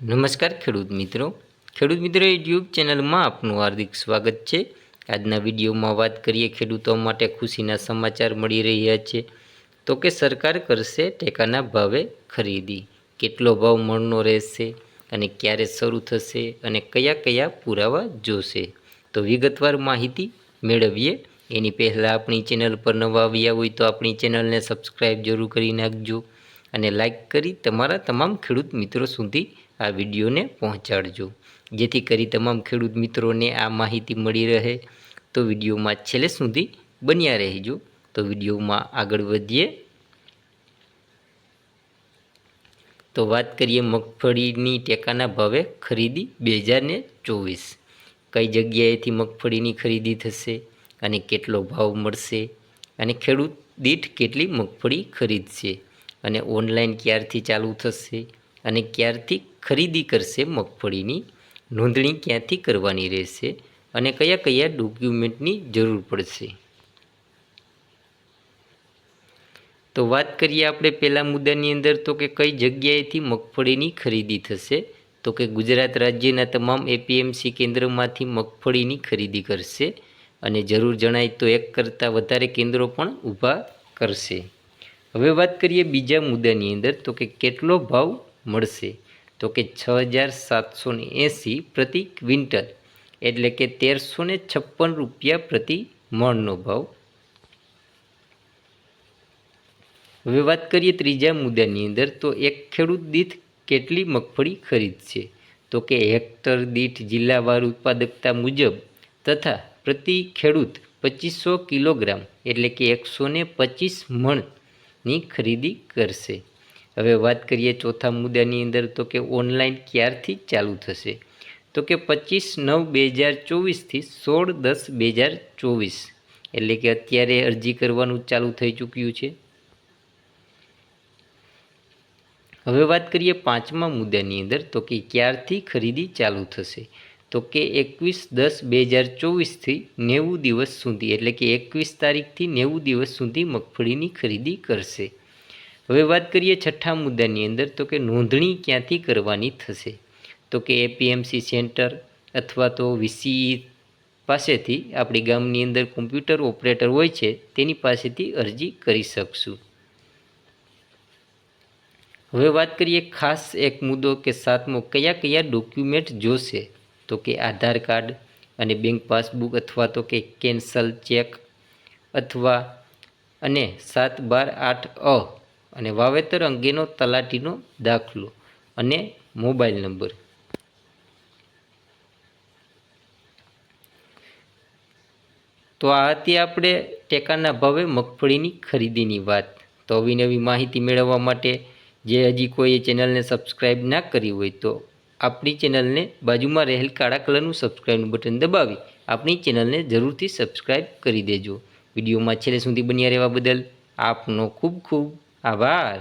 નમસ્કાર ખેડૂત મિત્રો. ખેડૂત મિત્રો યુટ્યુબ ચેનલમાં આપનું હાર્દિક સ્વાગત છે. આજના વિડીયોમાં વાત કરીએ ખેડૂતો માટે ખુશીના સમાચાર મળી રહ્યા છે. તો કે સરકાર કરશે ટેકાના ભાવે ખરીદી. કેટલો ભાવ મળનો રહેશે અને ક્યારે શરૂ થશે અને કયા કયા પુરાવા જોશે. તો વિગતવાર માહિતી મેળવીએ. એની પહેલાં આપણી ચેનલ પર નવા આવ્યા હોય તો આપણી ચેનલને સબસ્ક્રાઈબ જરૂર કરી નાખજો અને લાઈક કરી તમારા તમામ ખેડૂત મિત્રો સુધી આ વિડીયોને પહોંચાડજો. જેથી કરી તમામ ખેડૂત મિત્રોને આ માહિતી મળી રહે. તો વિડીયોમાં છેલ્લે સુધી બન્યા રહેજો. તો વિડીયોમાં આગળ વધીએ. તો વાત કરીએ મગફળીની ટેકાના ભાવે ખરીદી બે હજારને ચોવીસ. કઈ જગ્યાએથી મગફળીની ખરીદી થશે અને કેટલો ભાવ મળશે? અને ખેડૂત દીઠ કેટલી મગફળી ખરીદશે? અને ઓનલાઈન ક્યારથી ચાલુ થશે? અને ક્યારથી ખરીદી કરશે મગફળીની નોંધણી ક્યાંથી કરવાની રહેશે અને કયા કયા ડોક્યુમેન્ટની જરૂર પડશે? તો વાત કરીએ આપણે પહેલા મુદ્દાની અંદર તો કે કઈ જગ્યાએથી મગફળીની ખરીદી થશે? તો કે ગુજરાત રાજ્યના તમામ એપીએમસી કેન્દ્રોમાંથી મગફળીની ખરીદી કરશે અને જરૂર જણાય તો એક કરતાં વધારે કેન્દ્રો પણ ઊભા કરશે. હવે વાત કરીએ બીજા મુદ્દાની અંદર તો કે કેટલો ભાવ મળશે. તો કે છ હજાર સાતસો ને એંસી પ્રતિ ક્વિન્ટલ. એટલે કે તેરસો ને છપ્પન રૂપિયા પ્રતિ મણનો ભાવ. હવે વાત કરીએ ત્રીજા મુદ્દાની અંદર, તો એક ખેડૂત દીઠ કેટલી મગફળી ખરીદશે? તો કે હેક્ટર દીઠ જિલ્લાવાર ઉત્પાદકતા મુજબ તથા પ્રતિ ખેડૂત પચીસો કિલોગ્રામ, એટલે કે એકસો ને પચીસ મણની ખરીદી કરશે. હવે વાત કરીએ ચોથા મુદ્દાની અંદર તો કે ઓનલાઈન ક્યારથી ચાલુ થશે? તો કે પચીસ નવ બે હજાર ચોવીસથી સોળ દસ બે હજાર ચોવીસ. એટલે કે અત્યારે અરજી કરવાનું ચાલુ થઈ ચૂક્યું છે. હવે વાત કરીએ પાંચમા મુદ્દાની અંદર તો કે ક્યારથી ખરીદી ચાલુ થશે? તો કે એકવીસ દસ બે હજાર ચોવીસથી નેવું દિવસ સુધી, એટલે કે એકવીસ તારીખથી નેવું દિવસ સુધી મગફળીની ખરીદી કરશે. હવે વાત કરીએ છઠ્ઠા મુદ્દાની અંદર, તો કે નોંધણી ક્યાંથી કરવાની થશે? તો કે એપીએમસી સેન્ટર અથવા તો વીસીઈ પાસેથી આપણી ગામની અંદર કોમ્પ્યુટર ઓપરેટર હોય છે, તેની પાસેથી અરજી કરી શકશું. હવે વાત કરીએ ખાસ એક મુદ્દો કે સાતમો કયા કયા ડોક્યુમેન્ટ જોશે? તો કે આધાર કાર્ડ અને બેંક પાસબુક અથવા તો કે કેન્સલ ચેક અથવા અને સાત બાર આઠ અ અને વાવેતર અંગેનો તલાટીનો દાખલો અને મોબાઈલ નંબર. તો આ હતી આપણે ટેકાના ભાવે મગફળીની ખરીદીની વાત. તો અવિનવી માહિતી મેળવવા માટે જે હજી કોઈએ ચેનલને સબસ્ક્રાઈબ ના કરી હોય તો આપણી ચેનલને બાજુમાં રહેલ કાળા કલરનું સબસ્ક્રાઈબનું બટન દબાવી આપણી ચેનલને જરૂરથી સબસ્ક્રાઈબ કરી દેજો. વિડીયોમાં છેલ્લે સુધી બન્યા રહેવા બદલ આપનો ખૂબ ખૂબ આભાર